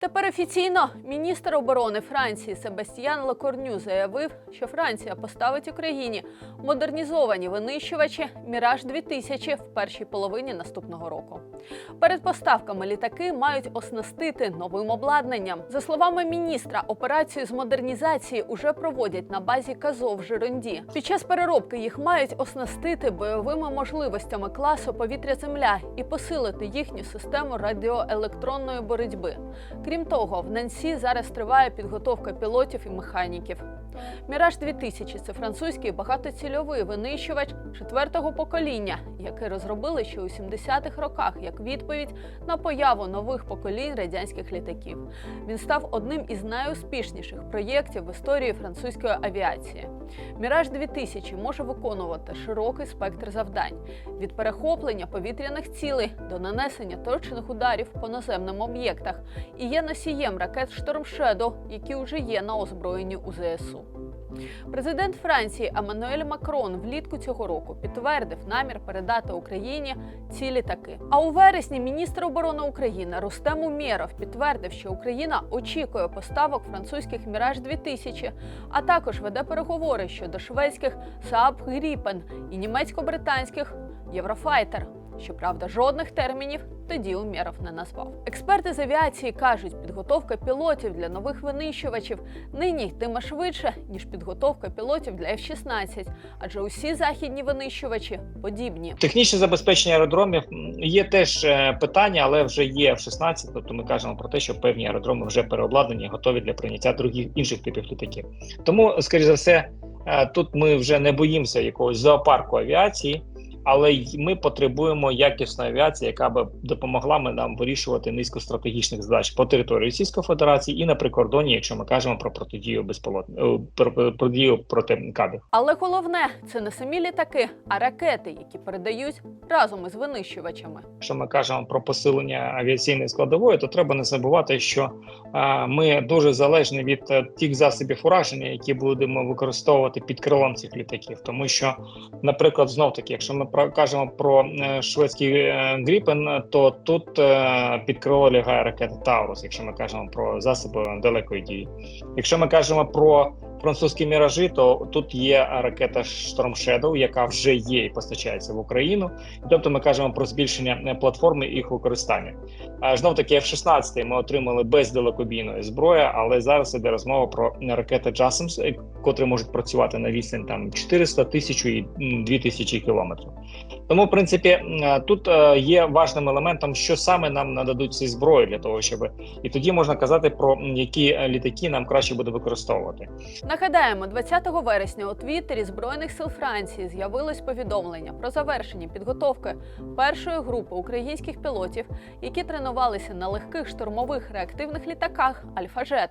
Тепер офіційно міністр оборони Франції Себастьян Лекорню заявив, що Франція поставить Україні модернізовані винищувачі Міраж 2000 в першій половині наступного року. Перед поставками літаки мають оснастити новим обладнанням. За словами міністра, операцію з модернізації уже проводять на базі Казов в. Під час переробки їх мають оснастити бойовими можливостями класу повітря-земля і посилити їхню систему радіоелектронної боротьби. Крім того, в Нансі зараз триває підготовка пілотів і механіків. Міраж 2000 – це французький багатоцільовий винищувач четвертого покоління, який розробили ще у 70-х роках як відповідь на появу нових поколінь радянських літаків. Він став одним із найуспішніших проєктів в історії французької авіації. Міраж 2000 може виконувати широкий спектр завдань від перехоплення повітряних цілей до нанесення точних ударів по наземним об'єктах і є носієм ракет Шторм Шедо, які вже є на озброєнні у ЗСУ. Президент Франції Еммануель Макрон влітку цього року підтвердив намір передати Україні ці літаки. А у вересні міністр оборони України Рустем Умєров підтвердив, що Україна очікує поставок французьких Міраж 2000 а також веде переговори щодо шведських Saab Gripen і німецько-британських Єврофайтер. Щоправда, жодних термінів тоді Умєров не назвав. Експерти з авіації кажуть, підготовка пілотів для нових винищувачів нині йтиме швидше, ніж підготовка пілотів для F-16, адже усі західні винищувачі подібні. Технічне забезпечення аеродромів є теж е, питання, але вже є в 16, тобто ми кажемо про те, що певні аеродроми вже переобладнані, готові для прийняття других інших типів літаків. Тому, скоріш за все, е, тут ми вже не боїмося якогось зоопарку авіації. Але й ми потребуємо якісної авіації, яка би допомогла ми нам вирішувати низку стратегічних задач по території Російської Федерації і на прикордоні, якщо ми кажемо про протидію безполот е, про про- протидію проти кабів. Але головне це не самі літаки, а ракети, які передають разом із винищувачами. Якщо ми кажемо про посилення авіаційної складової, то треба не забувати, що е, ми дуже залежні від е, тих засобів ураження, які будемо використовувати під крилом цих літаків. Тому що, наприклад, знов таки, якщо ми про кажемо про е, шведський е, Гріпен, то тут е, під крило лягає ракета Таурус, якщо ми кажемо про засоби далекої дії. Якщо ми кажемо про французькі міражі, то тут є ракета Storm Shadow, яка вже є і постачається в Україну. Тобто ми кажемо про збільшення е, платформи і їх використання. Знов таки F-16 ми отримали без далекобійної зброї, але зараз іде розмова про ракети JASSMS, е, котрі можуть працювати на відстань там 400, 1000 і м, 2000 кілометрів. Тому, в принципі, е, тут е, є важним елементом, що саме нам нададуть ці зброї для того, щоб і тоді можна казати про які е, літаки нам краще буде використовувати. Нагадаємо, 20 вересня у Твіттері Збройних сил Франції з'явилось повідомлення про завершення підготовки першої групи українських пілотів, які тренувалися на легких штурмових реактивних літаках Альфа-Жет.